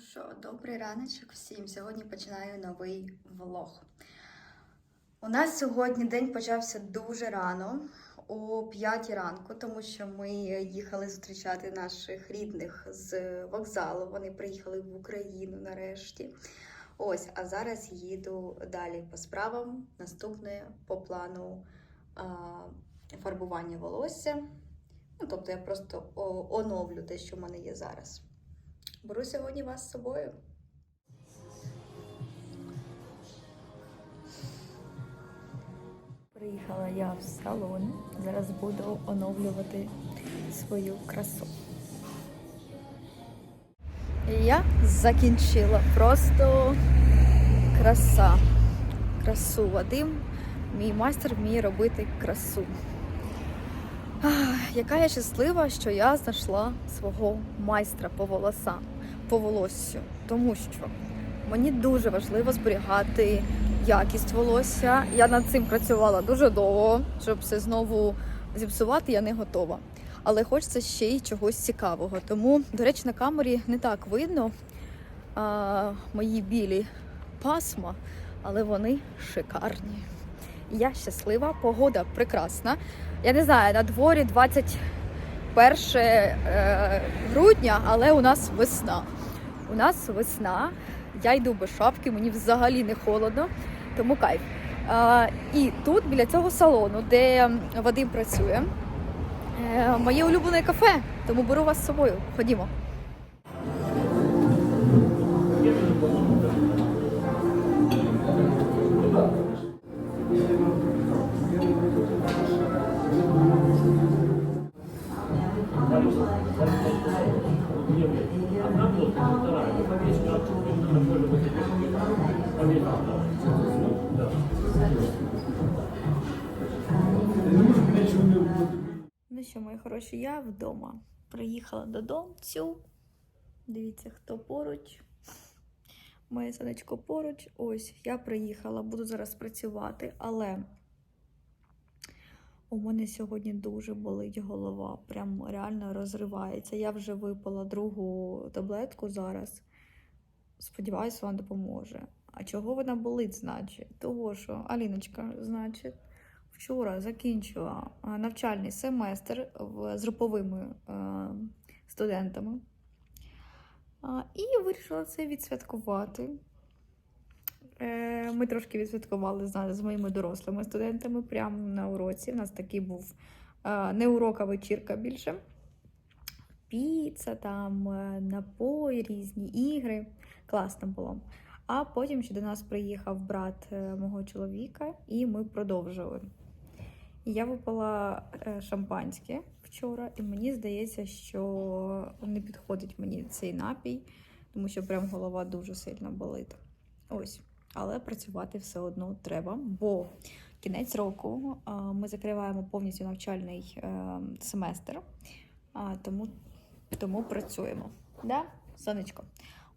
Що, добрий раночок всім. Сьогодні починаю новий влог. У нас сьогодні день почався дуже рано, о 5 ранку, тому що ми їхали зустрічати наших рідних з вокзалу. Вони приїхали в Україну нарешті. Ось, а зараз їду далі по справам. Наступне по плану а, фарбування волосся. Ну, тобто я просто оновлю те, що в мене є зараз. Беру сьогодні вас з собою. Приїхала я в салон. Зараз буду оновлювати свою красу. Я закінчила. Просто краса. Красу. Вадим, мій майстер вміє робити красу. Ах, яка я щаслива, що я знайшла свого майстра по волосам, по волоссю. Тому що мені дуже важливо зберігати якість волосся. Я над цим працювала дуже довго, щоб все знову зіпсувати, я не готова. Але хочеться ще й чогось цікавого. Тому, до речі, на камері не так видно а, мої білі пасма, але вони шикарні. Я щаслива, погода прекрасна. Я не знаю, на дворі 21 е, грудня, але у нас весна. У нас весна. Я йду без шапки, мені взагалі не холодно, тому кайф. А, і тут, біля цього салону, де Вадим працює, е, моє улюблене кафе, тому беру вас з собою. Ходімо. Що, я вдома. Приїхала додому. Дивіться, хто поруч. Моє сонечко поруч. Ось, я приїхала, буду зараз працювати, але у мене сьогодні дуже болить голова. Прям реально розривається. Я вже випила другу таблетку зараз. Сподіваюсь, вона допоможе. А чого вона болить, значить? Того, що Аліночка, значить, вчора закінчила навчальний семестр з груповими е, студентами. І вирішила це відсвяткувати. Е, Ми трошки відсвяткували з, з моїми дорослими студентами прямо на уроці. У нас такий був е, не урок, а вечірка більше. Піца, там, е, напої, різні ігри. Класно було. А потім ще до нас приїхав брат е, мого чоловіка, і ми продовжили. Я випила е, шампанське вчора, і мені здається, що не підходить мені цей напій, тому що прям голова дуже сильно болить. Ось. Але працювати все одно треба, бо кінець року ми закриваємо повністю навчальний е, семестр, тому, тому працюємо. Да? Сонечко.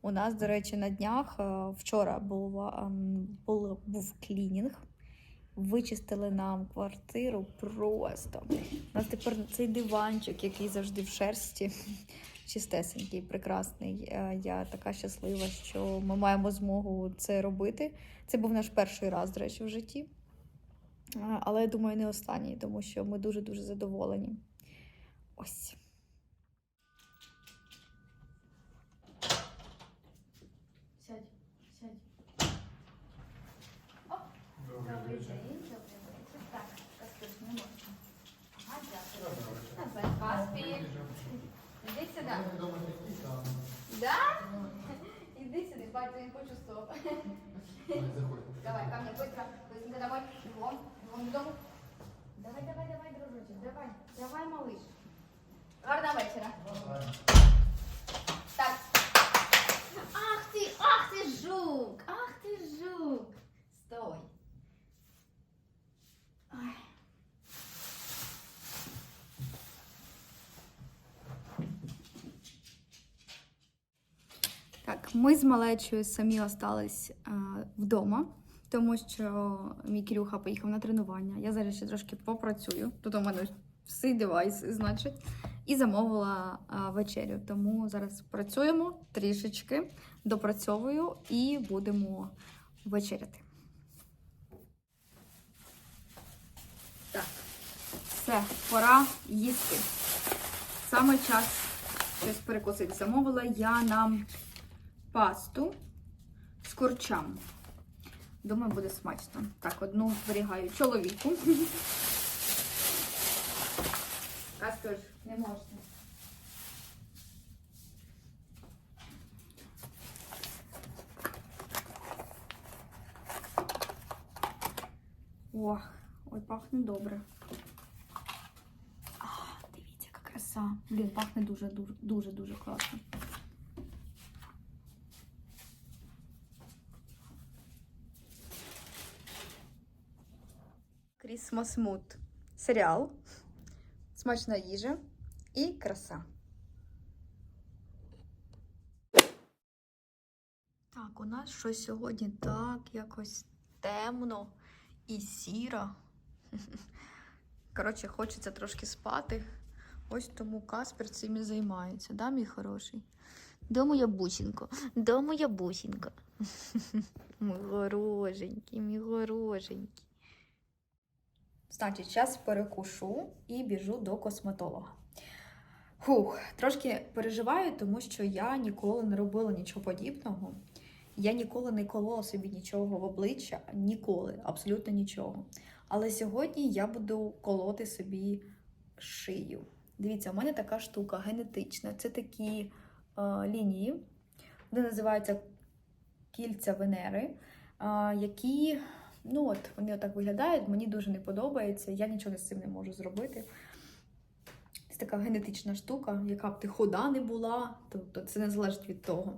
У нас, до речі, на днях е, вчора була, ем, був, був клінінг. Вичистили нам квартиру просто. У нас тепер цей диванчик, який завжди в шерсті, чистесенький, прекрасний. Е, Я така щаслива, що ми маємо змогу це робити. Це був наш перший раз, до речі, в житті. Е, Але я думаю, не останній, тому що ми дуже-дуже задоволені. Ось. Малыш. Гарного вечора. Так. Ах ти, ах ти жук, ах ти жук. Стой. Ой. Так, ми з малечою самі остались е, вдома, тому що мій Кирюха поїхав на тренування. Я зараз ще трошки попрацюю. Тут у мене всі девайси, значить. і замовила вечерю. Тому зараз працюємо трішечки, допрацьовую і будемо вечеряти. Так, все, пора їсти. Саме час щось перекусити. Замовила я нам пасту з курчам. Думаю, буде смачно. Так, одну зберігаю чоловіку. Каспер, не можна. О, ой, пахне добре. А, дивіться, яка краса. Блін, пахне дуже, дуже, дуже, дуже класно. Mood. Серіал. Смачна їжа і краса. Так, у нас щось сьогодні так якось темно і сіро. Коротше, хочеться трошки спати. Ось тому Каспер цим і займається, да, мій хороший? Да, моя бусінка, да, моя бусінка. Мій хорошенький, мій хорошенький. Значить, час перекушу і біжу до косметолога. Фух, трошки переживаю, тому що я ніколи не робила нічого подібного. Я ніколи не колола собі нічого в обличчя, ніколи, абсолютно нічого. Але сьогодні я буду колоти собі шию. Дивіться, у мене така штука генетична. Це такі е, лінії, вони називаються кільця Венери, е, які Ну от, вони отак виглядають, мені дуже не подобається, я нічого з цим не можу зробити. Це така генетична штука, яка б ти худа не була, тобто це не залежить від того.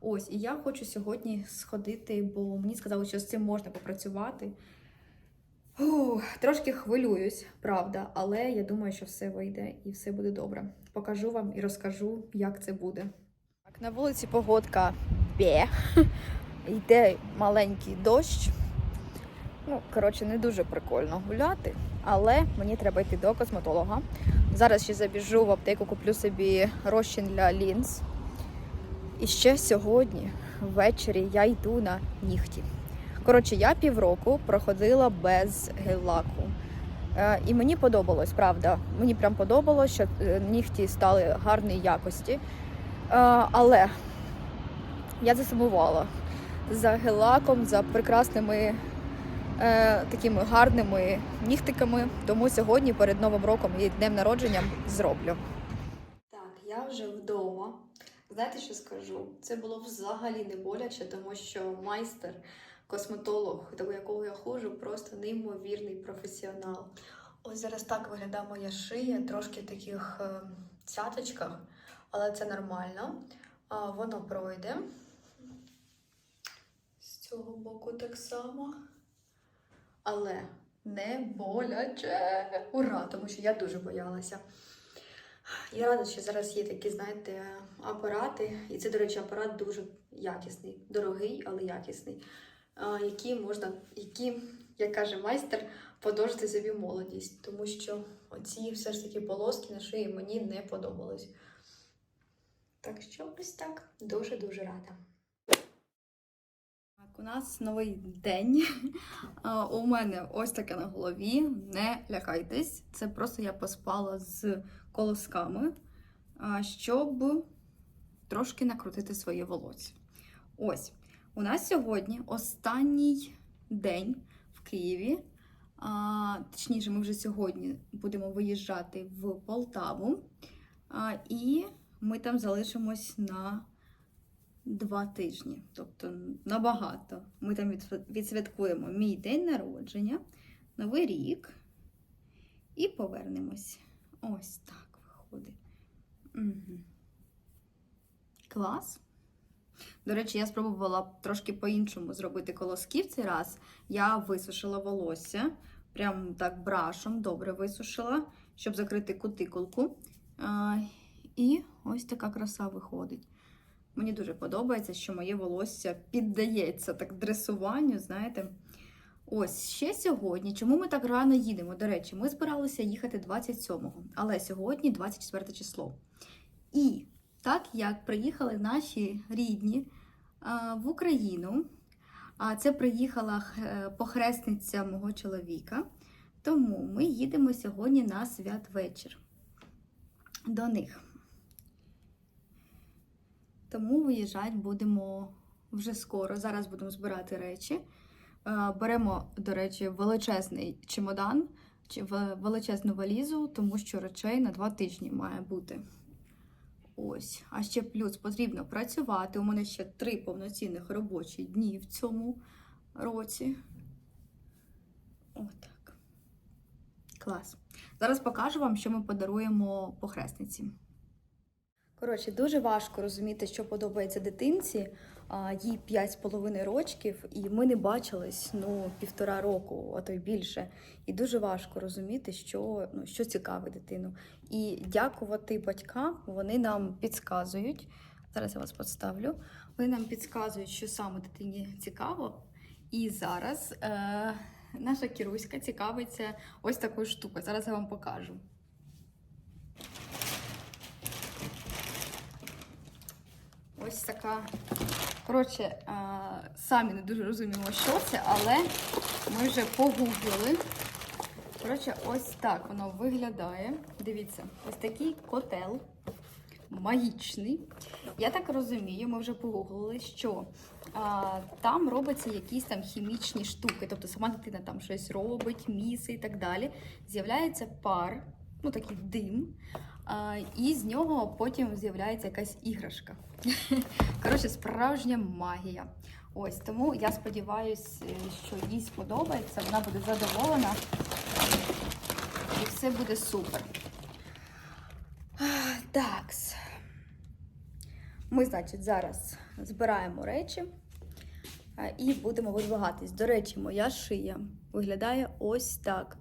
Ось, і я хочу сьогодні сходити, бо мені сказали, що з цим можна попрацювати. Ух, трошки хвилююсь, правда, але я думаю, що все вийде і все буде добре. Покажу вам і розкажу, як це буде. Так, на вулиці погодка бє. Йде маленький дощ. Ну, коротше, не дуже прикольно гуляти, але мені треба йти до косметолога. Зараз ще забіжу в аптеку, куплю собі розчин для лінз. І ще сьогодні, ввечері, я йду на нігті. Коротше, я півроку проходила без гель-лаку. Е, І мені подобалось, правда. Мені прям подобалось, що е, нігті стали гарної якості. Е, Але я засумувала за гель-лаком, за прекрасними е, такими гарними нігтиками. Тому сьогодні перед Новим роком і днем народження зроблю. Так, я вже вдома. Знаєте, що скажу? Це було взагалі не боляче, тому що майстер, косметолог, до якого я ходжу, просто неймовірний професіонал. Ось зараз так виглядає моя шия, трошки в таких е, цяточках, але це нормально. Воно пройде. З цього боку так само але не боляче. Ура! Тому що я дуже боялася. Я рада, що зараз є такі, знаєте, апарати. І це, до речі, апарат дуже якісний, дорогий, але якісний. Які можна, які, як каже майстер, подовжити собі молодість. Тому що оці все ж таки полоски на шиї мені не подобались. Так що ось так. Дуже-дуже рада. Так, у нас новий день. У мене ось таке на голові. Не лякайтесь. Це просто я поспала з колосками, щоб трошки накрутити своє волосся. Ось, у нас сьогодні останній день в Києві. Точніше, ми вже сьогодні будемо виїжджати в Полтаву. І ми там залишимось на два тижні, тобто набагато. Ми там відсвяткуємо мій день народження, Новий рік і повернемось. Ось так виходить. Угу. Клас. До речі, я спробувала трошки по-іншому зробити колоски в цей раз. Я висушила волосся, прям так брашом добре висушила, щоб закрити кутикулку. І ось така краса виходить. Мені дуже подобається, що моє волосся піддається так дресуванню, знаєте. Ось ще сьогодні. Чому ми так рано їдемо? До речі, ми збиралися їхати 27-го, але сьогодні 24 число. І так як приїхали наші рідні в Україну, а це приїхала е, похресниця мого чоловіка, тому ми їдемо сьогодні на святвечір до них. Тому виїжджати будемо вже скоро. Зараз будемо збирати речі. Е, Беремо, до речі, величезний чемодан, чи величезну валізу, тому що речей на два тижні має бути. Ось. А ще плюс потрібно працювати. У мене ще три повноцінних робочі дні в цьому році. Отак. Клас. Зараз покажу вам, що ми подаруємо похресниці. Коротше, дуже важко розуміти, що подобається дитинці. Їй 5,5 рочків, і ми не бачились ну, півтора року, а то й більше. І дуже важко розуміти, що, ну, що цікавить дитину. І дякувати батькам, вони нам підказують. Зараз я вас поставлю. Вони нам підказують, що саме дитині цікаво. І зараз е, наша Кіруська цікавиться ось такою штукою. Зараз я вам покажу. Ось така. Коротше, самі не дуже розуміємо, що це, але ми вже погуглили. Коротше, ось так воно виглядає. Дивіться, ось такий котел магічний. Я так розумію, ми вже погуглили, що а, там робляться якісь там хімічні штуки. Тобто сама дитина там щось робить, міси і так далі. З'являється пар, ну такий дим, і з нього потім з'являється якась іграшка. Коротше, справжня магія. Ось тому я сподіваюся, що їй сподобається, вона буде задоволена і все буде супер. Такс. Ми, значить, зараз збираємо речі і будемо видвигатись. До речі, моя шия виглядає ось так.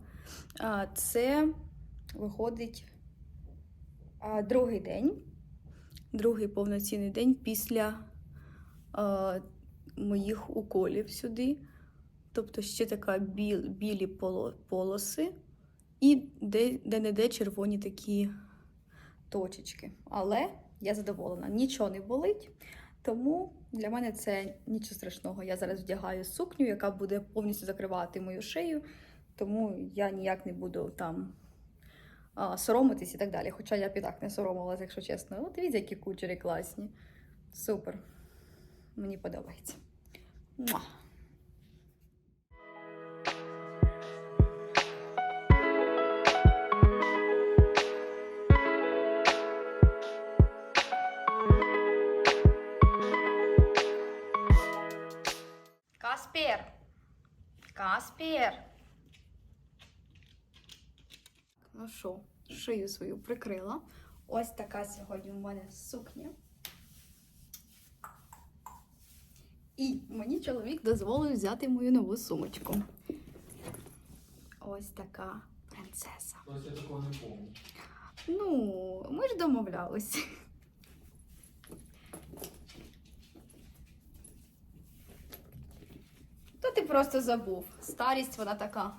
Це виходить другий день, другий повноцінний день після а, моїх уколів сюди. Тобто ще така біл, білі полоси і де, де-не-де червоні такі точечки. Але я задоволена, нічого не болить. Тому для мене це нічого страшного. Я зараз вдягаю сукню, яка буде повністю закривати мою шию, тому я ніяк не буду там а, соромитись і так далі. Хоча я б і так не соромилася, якщо чесно. От дивіться, які кучері класні. Супер. Мені подобається. Муа. Каспер! Каспер! Ну що, шию свою прикрила. Ось така сьогодні у мене сукня. І мені чоловік дозволив взяти мою нову сумочку. Ось така принцеса. Ось я такого не помню. Ну, ми ж домовлялись. То ти просто забув. Старість вона така.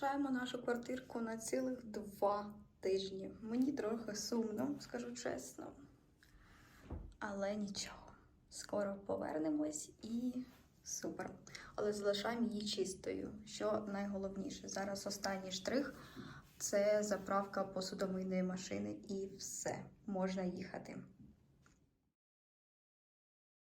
Залишаємо нашу квартирку на цілих два тижні. Мені трохи сумно, скажу чесно. Але нічого. Скоро повернемось і супер. Але залишаємо її чистою. Що найголовніше, зараз останній штрих це заправка посудомийної машини і все, можна їхати.